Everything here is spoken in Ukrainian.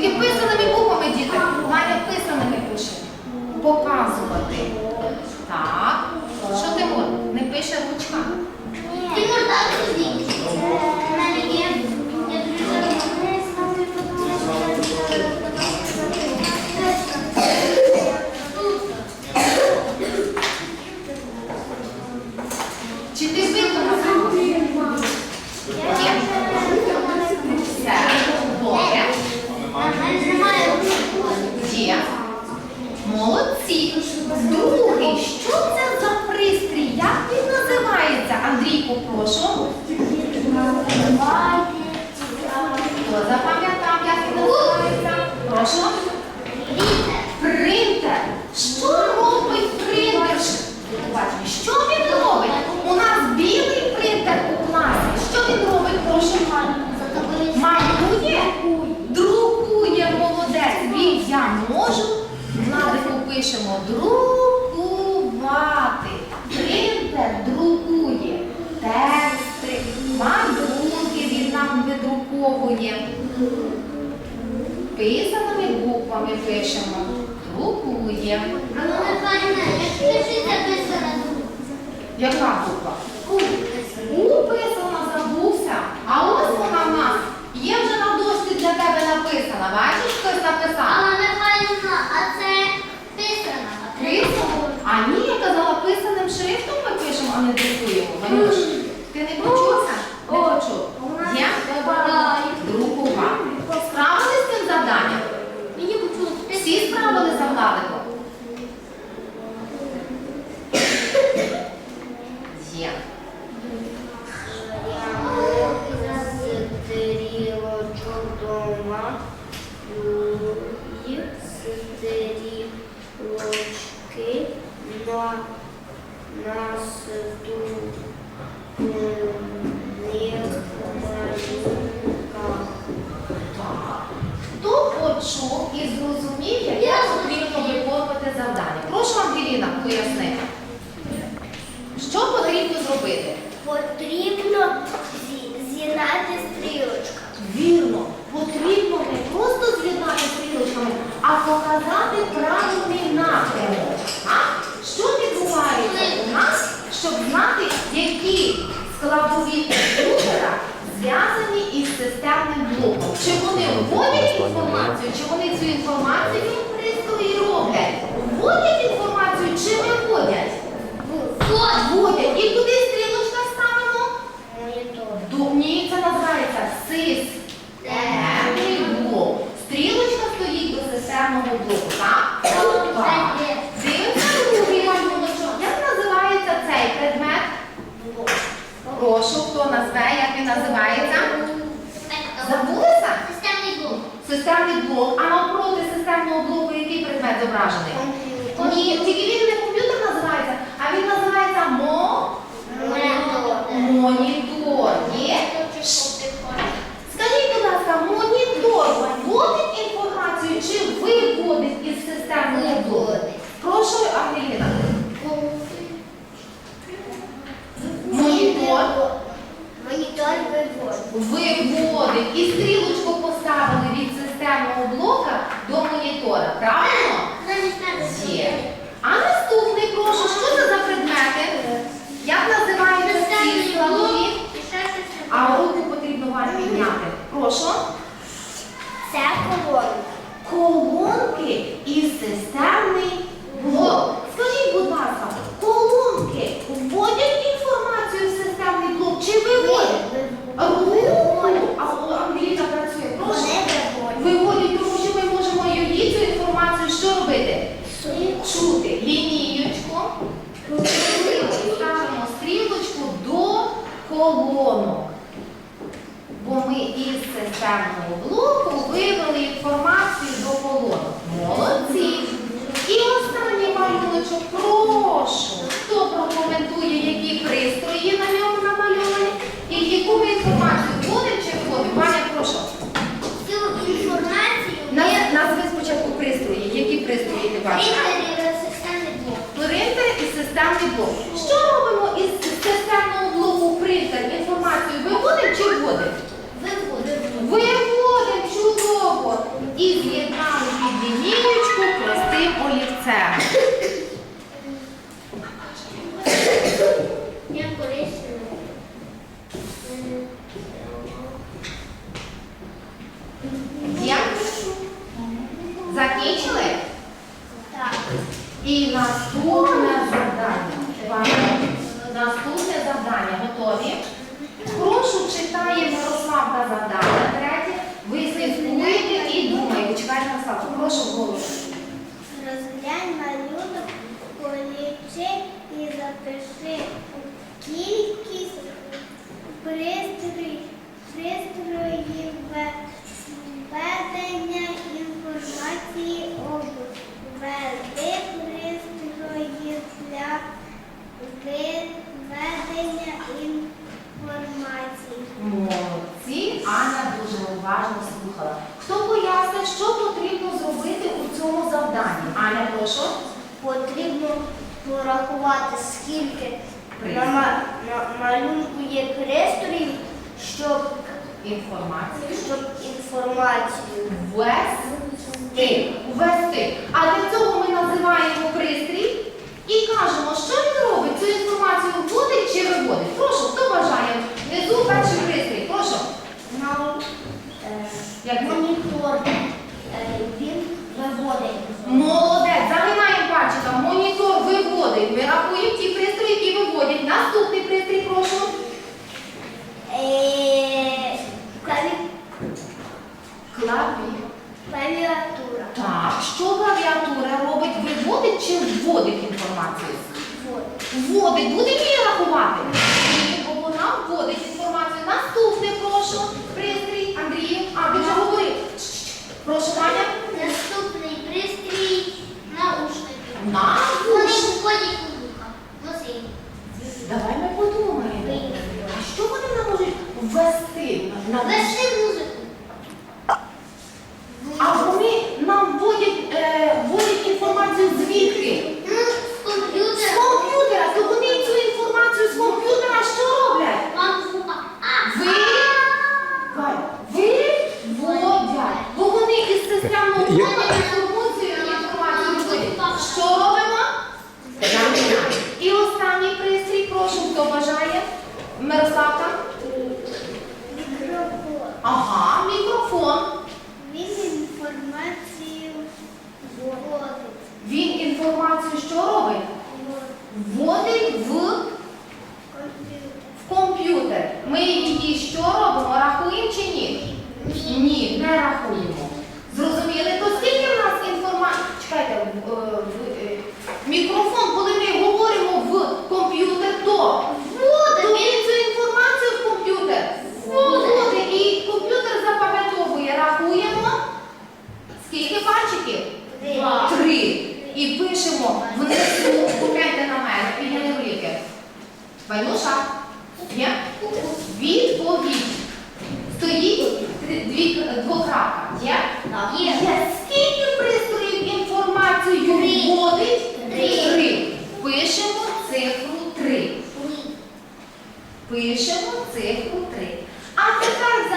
Тільки писаними буквами, діти. Навіть писаними пише. Показувати. Так. Що ти мов? Не пише ручка? Ти можна розуміти. У мене є. Я дуже Чи ти виконав? Є? Все. Добре. Є. Молодці. Другий, що це за пристрій? Як він називається? Андрійко, прошу. Хто запам'ятав, як він називається? Прошу. Принтер. Що робить принтер? Бачите, Що він робить? У нас білий принтер у класі. Що він робить? Прошу. Малює? Друкує молодець. Він я можу. Владику пишемо друкувати. Принтер друкує. Тексти, малюнки він нам видруковує. Писаними буквами пишемо. Друкує. Яка буква? Уписана, забувся. А ось вона в нас. Є вже на дошці для тебе написана. Бачиш, хтось написав? Писано? А ні, я казала, писаним шрифтом ми пишемо, а не друкуємо. Ванюш, ти не почувся? Не почув. Є? Друкувати. Справились з цим завданням? Всі справили за Владиком? Є. На ступних Так. Хто почув і зрозумів, як потрібно виконувати завдання? Прошу, Ангеліна, пояснити, Що потрібно зробити? Потрібно зі- з'єднати стрілочка. Вірно, потрібно не просто з'єднати стрілочками, а показати правильний напрямок. А? Що відбувається у нас, щоб знати, які складові комп'ютера зв'язані із системним блоком? Чи вони вводять інформацію, чи вони цю інформацію пристрої роблять? Вводять інформацію чи виводять? Вводять. Вводять. І куди стрілочка ставимо? Ні, це називається СИС. Блок. Стрілочка стоїть до системного блоку, так? Дивимося другий малюночок. Як називається цей предмет? Прошу, хто назве, як він називається? Забулися? Системний блок. А навпроти системного блоку який предмет зображений? Ні, тільки він не proszę. Із блоку вивели інформацію до колонок. Молодці. І останній малюночок. Прошу. Хто прокоментує, які пристрої на ньому намальовані? І яку ми інформацію вводимо чи вводимо? Ваня, прошу. Цю інформацію Наз- Назви спочатку пристрої. Які пристрої ти бачиш? принтер і системний блок. Принтер і системний блок. Що робимо із системного і з'єднали під лінієчку простим олівцем. Є? Закінчили? Так. І наступне завдання. Наступне завдання. Готові? Прошу читати. 什么时候？Слухала. Хто пояснить, що потрібно зробити у цьому завданні? Аня, прошу. Потрібно порахувати, скільки на, ма- на малюнку є пристроїв, щоб, Інформацію. щоб інформацію Ввести. Ввести. А для цього ми називаємо пристрій і кажемо, що він робить, цю інформацію вводить чи виводить. Прошу, хто бажає? Внизу перший пристрій. Прошу. на е, Як ви? монітор е, він виводить. Молодець, загинаємо пальчиком. Монітор виводить. Ми рахуємо ті пристрої, які виводять. Наступний пристрій, прошу. Е, клаві- Клаві. Клавіатура. Так, що клавіатура робить? Виводить чи вводить інформацію? Вводить. Вводить. Буде її рахувати? Ні, бо вона вводить інформацію. Наступне, прошу. Пристрій. Андрію. А, ти вже говорив. Чш-чш. Прошу, Ваня. Наступний пристрій наушники. На. Вони входять у вуха. Носи. Давай ми подумаємо. А що вони нам можуть ввести? на- Вести музику. А вони нам вводять, е, вводять інформацію звідки? Ну, з З комп'ютера. комп'ютера. То вони цю інформацію з комп'ютера що роблять? Вам вуха. А, Ви, Валя, виводять. Бо вони із системного Я- блоку інформацію інформацію виводять. Що робимо? Заміняємо. І останній пристрій, прошу, хто бажає? Мирославка? Мікрофон. Ага, мікрофон. Він інформацію вводить. Він інформацію що робить? Вводить в, в комп'ютер. Ми її що робимо? Рахуємо чи ні? Ні, не рахуємо. Зрозуміли? То скільки в нас інформації? Чекайте, е, в- е, мікрофон, коли ми говоримо в комп'ютер, то пишемо внизу, погляньте на мене, підняли голівки. Ванюша. Є? Відповідь. Стоїть двокрапка. Є? Є. Скільки пристроїв інформацію вводить? Три. Пишемо цифру 3. Пишемо цифру 3. А тепер